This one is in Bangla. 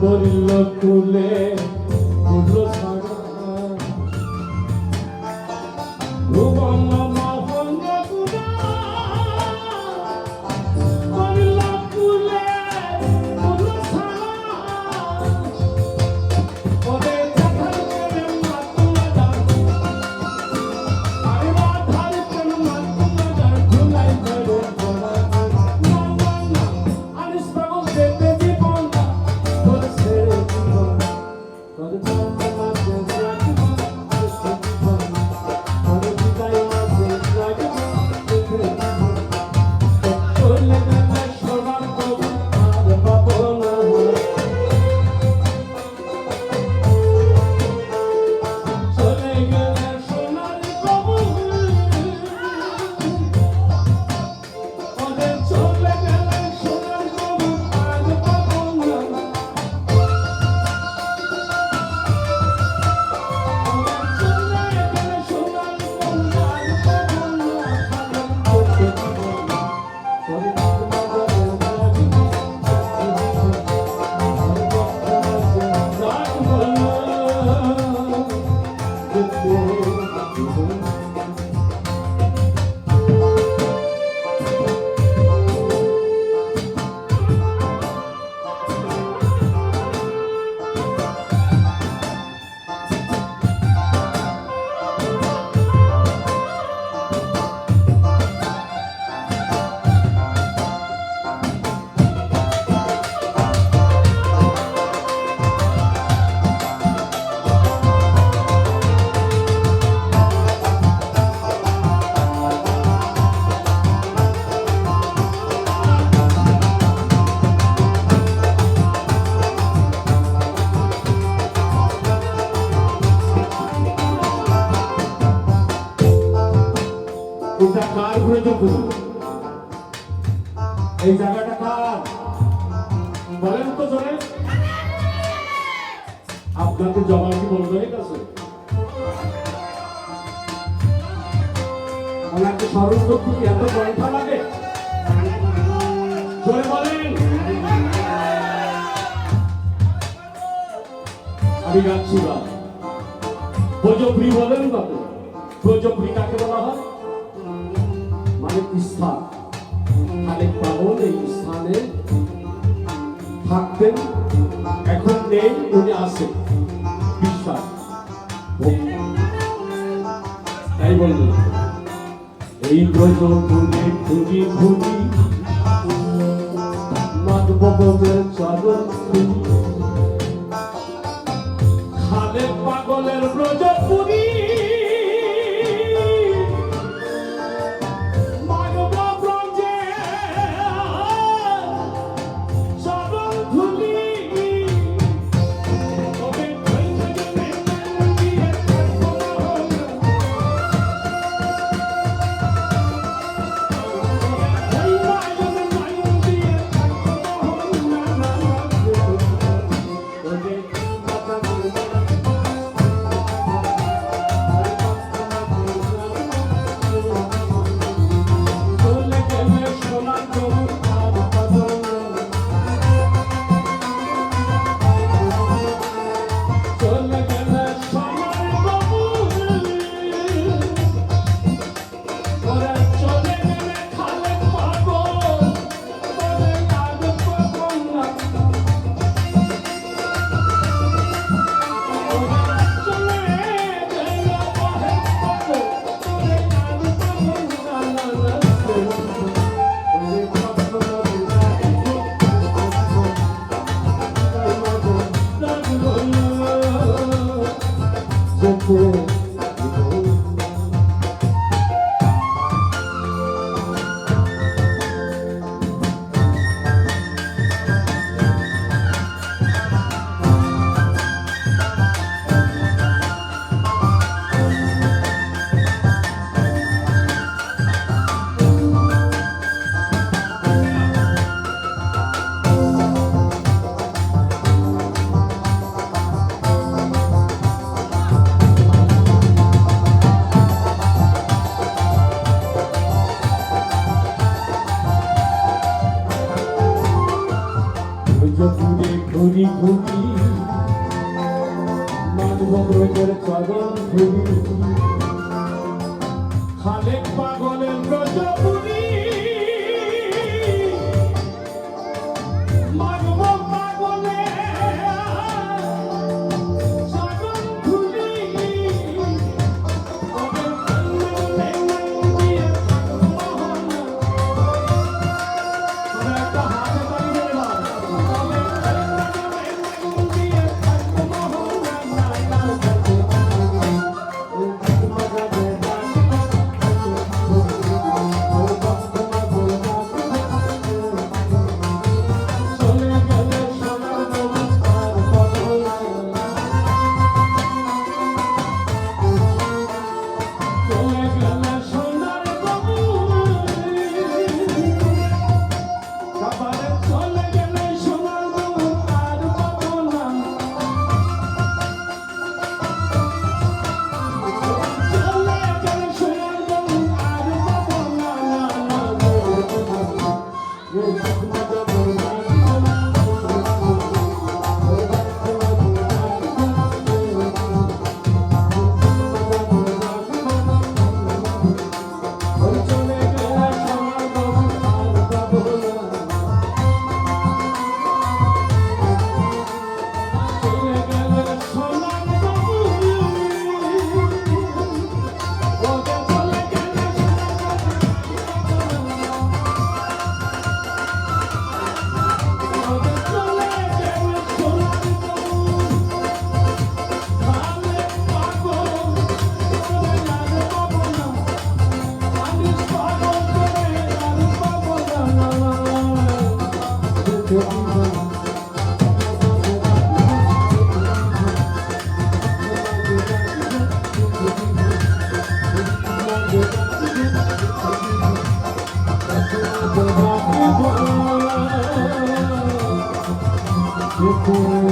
করিল কুলে কুল ছাড়া ভুবন তোর জানা এই জায়গাটা কার? বলেন তো জোরে। আপনাকে জবাব কি বলবেন কাছে ওনাকে স্মরণ করতে কি এত কণ্ঠা লাগে? জোরে বলেন। আমি গাচ্ছি বা ব্রজপ্রী বলেন তো। ব্রজপ্রী কাকে বলা হয়? স্থান খালেক এই স্থানে থাকতেন এখন নেই উনি আসেন বিশ্বাস। তাই বললেন এই ব্রজ খুঁজি খুঁজি খুঁজি মাধবদের চরণ ঘুরি ঘুরি মানব ব্রজের চরণ por